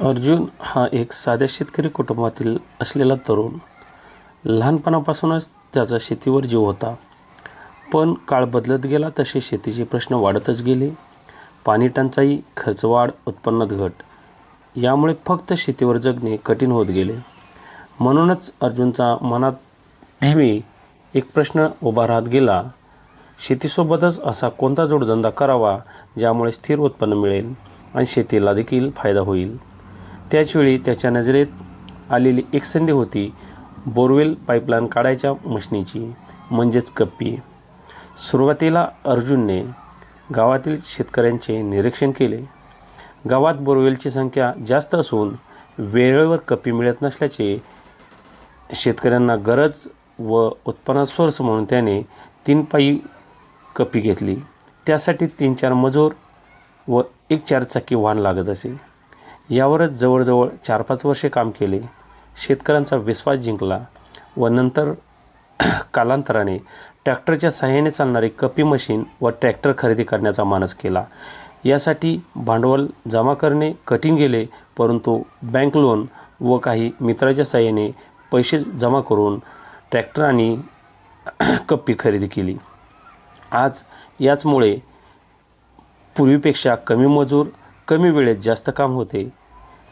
अर्जुन हा एक साध्या शेतकरी कुटुंबातील असलेला तरुण. लहानपणापासूनच त्याचा शेतीवर जीव होता. पण काळ बदलत गेला तसे शेतीचे प्रश्न वाढतच गेले. पाणी टंचाई खर्चवाढ उत्पन्नात घट यामुळे फक्त शेतीवर जगणे कठीण होत गेले. म्हणूनच अर्जुनचा मनात नेहमी एक प्रश्न उभा राहत गेला शेतीसोबतच असा कोणता जोडधंदा करावा ज्यामुळे स्थिर उत्पन्न मिळेल आणि शेतीला देखील फायदा होईल? त्याचवेळी त्याच्या नजरेत आलेली एक संधी होती बोरवेल पाईपलाईन काढायच्या मशनीची म्हणजेच कप्पी. सुरुवातीला अर्जुनने गावातील शेतकऱ्यांचे निरीक्षण केले. गावात बोरवेलची संख्या जास्त असून वेळेवर कप्पी मिळत नसल्याचे शेतकऱ्यांना गरज व उत्पन्न सोर्स म्हणून त्याने तीन पायी कप्पी घेतली. त्यासाठी तीन चार मजूर व एक चारचाकी वाहन लागत असे. यावरच जवळजवळ चार पाच वर्षे काम केले. शेतकऱ्यांचा विश्वास जिंकला व नंतर कालांतराने ट्रॅक्टरच्या सहाय्याने चालणारी कपी मशीन व ट्रॅक्टर खरेदी करण्याचा मानस केला. यासाठी भांडवल जमा करणे कठीण गेले परंतु बँक लोन व काही मित्राच्या सहाय्याने पैसे जमा करून ट्रॅक्टर आणि कप्पी खरेदी केली. आज याचमुळे पूर्वीपेक्षा कमी मजूर कमी वेळेत जास्त काम होते.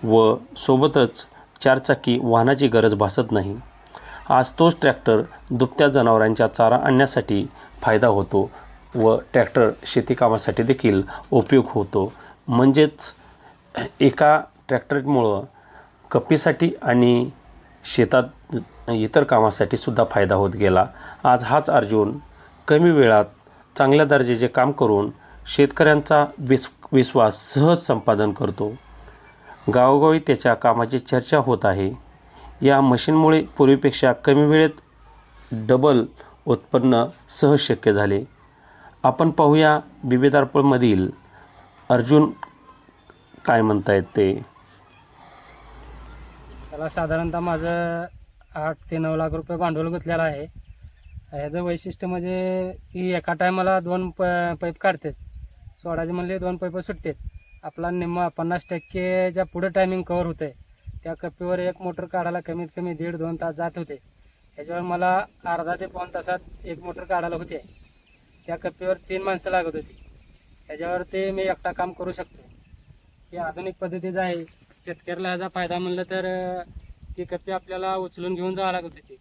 व सोबतच चारचाकी वाहनाची गरज भासत नाही. आज तोच ट्रॅक्टर दुभत्या जनावरांच्या चारा आणण्यासाठी फायदा होतो व ट्रॅक्टर शेतीकामासाठी देखील उपयोग होतो. म्हणजेच एका ट्रॅक्टरमुळं कप्पीसाठी आणि शेतात इतर कामासाठी सुद्धा फायदा होत गेला. आज हाच अर्जुन कमी वेळात चांगल्या दर्जाचे काम करून शेतकऱ्यांचा विस विश्वास सहज संपादन करतो. गावोगावी त्याच्या कामाची चर्चा होत आहे. या मशीनमुळे पूर्वीपेक्षा कमी वेळेत डबल उत्पन्न सहज शक्य झाले. आपण पाहूया बिबेदारपळमधील अर्जुन काय म्हणतायत ते? त्याला साधारणतः माझं आठ ते नऊ लाख रुपये भांडवल गुंतलेलं आहे. ह्याचं वैशिष्ट्य म्हणजे की एका टायमाला दोन प पाईप काढतात. सोडायचे म्हणले दोन पाईप सुटतात. आपला निम्मा पन्नास टक्केच्या पुढं टायमिंग कवर होतं आहे त्या कप्पीवर एक मोटर काढायला कमीत कमी दीड दोन तास जात होते. ह्याच्यावर मला अर्धा ते पाऊण तासात एक मोटर काढायला होते. त्या कप्पीवर तीन माणसं लागत होती. ह्याच्यावर ते मी एकटा काम करू शकतो. हे आधुनिक पद्धतीचं आहे. शेतकऱ्याला ह्याचा फायदा म्हणलं तर ती कप्पी आपल्याला उचलून घेऊन जावं लागत होती.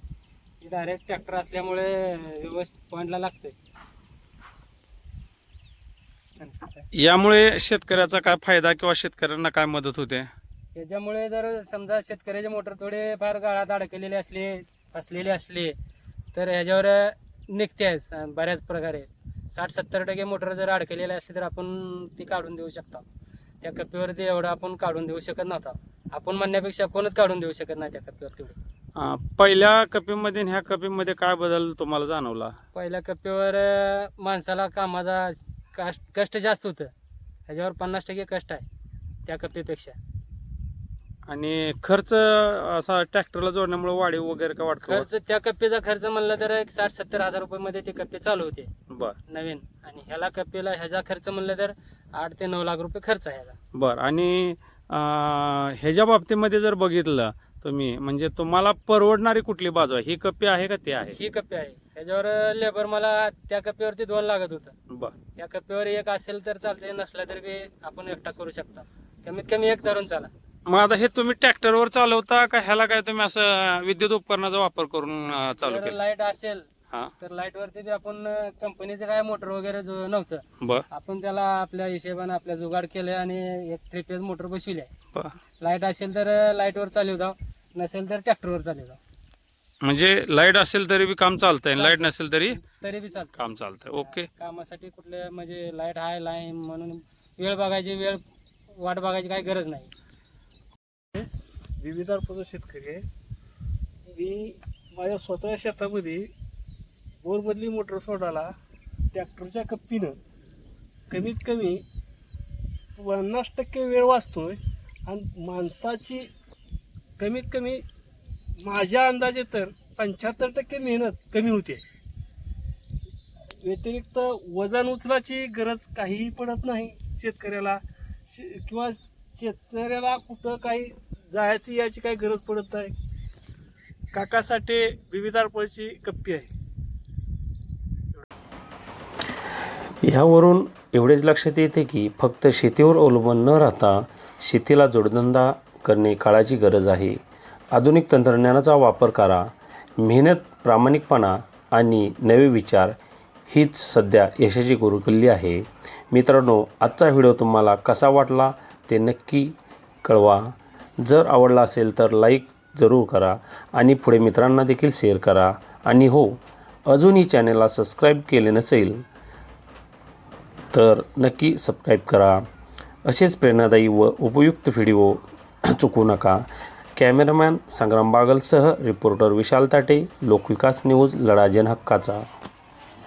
ती डायरेक्ट ट्रॅक्टर असल्यामुळे व्यवस्थित पॉईंटला लागते यामुळे शेतकऱ्याचा काय फायदा किंवा शेतकऱ्यांना काय मदत होते? त्याच्यामुळे जर समजा शेतकऱ्याचे मोटर थोडे फार गाळात अडकलेले असले फसलेले असले तर ह्याच्यावर निघते बऱ्याच प्रकारे. साठ सत्तर टक्के मोटर जर अडकलेले असले तर आपण ती काढून देऊ शकतो. त्या कप्पीवरती एवढं आपण काढून देऊ शकत नव्हता. आपण म्हणण्यापेक्षा कोणच काढून देऊ शकत नाही त्या कप्पीवर तेवढे. पहिल्या कपीमध्ये ह्या कपीमध्ये काय बदल तुम्हाला जाणवला? पहिल्या कप्प्यावर अं, माणसाला कामाचा कष्ट कष्ट जास्त होतं. ह्याच्यावर पन्नास टक्के कष्ट आहे त्या कप्पीपेक्षा आणि खर्च असा ट्रॅक्टरला जोडण्यामुळे वाढीव वगैरे काय वाटतं खर्च त्या कप्पीचा खर्च म्हणलं तर एक साठ सत्तर हजार रुपये ते कप्पे चालू होते. बर. नवीन. आणि ह्याला कप्पेला ह्याचा खर्च म्हणलं तर आठ ते नऊ लाख रुपये खर्च आहे ह्याचा बर. आणि अं, ह्याच्या बाबतीमध्ये जर बघितलं तुम्ही म्हणजे तुम्हाला परवडणारी कुठली बाजू आहे? ही कप्पी आहे का ते आहे? ही कप्पे आहे. ह्याच्यावर लेबर मला त्या कप्प्यावरती दोन लागत होतं. बर. त्या कप्प्यावर एक असेल तर चालते नसला तरी बी आपण एकटा करू शकता. कमीत कमी एक धरून चाला. मग आता हे तुम्ही ट्रॅक्टरवर चालवता का ह्याला काय तुम्ही असं विद्युत उपकरणाचा वापर करून अं, चालू जर केलं? लाइट असेल हा. तर लाइट वरती आपण कंपनीचं काय मोटर वगैरे जो नव्हतं बर. आपण त्याला आपल्या हिशेबाने आपल्या जुगाड केलं आणि एक थ्री फेज मोटर बसविली आहे. बर. लाइट असेल तर लाईटवर चालू जाव नसेल तर ट्रॅक्टरवर चालू जाव म्हणजे लाइट असेल तरी बी काम चालतंय लाइट नसेल तरी तरी बी चालतं काम चालतंय. ओके. कामासाठी कुठले म्हणजे लाइट आहे लाईन म्हणून वेळ बघायची वेळ वाट बघायची काही गरज नाही. विविधार्पचा शेतकरी आहे. मी माझ्या स्वतः शेतामध्ये बोरबदली मोटर सोडायला ट्रॅक्टरच्या कप्पीनं कमीत कमी पन्नास टक्के वेळ वाचतोय आणि माणसाची कमीत कमी माझ्या अंदाजे तर पंच्याहत्तर टक्के मेहनत कमी होते. व्यतिरिक्त वजन उचलाची गरज काहीही पडत नाही. शेतकऱ्याला शे- किंवा शेतकऱ्याला कुठं काही जायची यायची काही गरज पडत नाही. काकासाठी विविधार्पची कप्पी आहे. ह्यावरून एवढेच लक्षात येते की फक्त शेतीवर अवलंबून न राहता शेतीला जोडधंदा करणे काळाची गरज आहे. आधुनिक तंत्रज्ञानाचा वापर करा. मेहनत प्रामाणिकपणा आणि नवे विचार हीच सध्या यशाची गुरुकिल्ली आहे. मित्रांनो आजचा व्हिडिओ तुम्हाला कसा वाटला ते नक्की कळवा. जर आवडला असेल तर लाईक जरूर करा आणि पुढे मित्रांना देखील शेअर करा. आणि हो अजूनही चॅनलला सबस्क्राईब केले नसेल तर नक्की सबस्क्राईब करा. असेच प्रेरणादायी व उपयुक्त व्हिडिओ चुकू नका. कॅमेरामॅन संग्राम बागलसह रिपोर्टर विशाल ताटे लोकविकास न्यूज लढा जनहक्काचा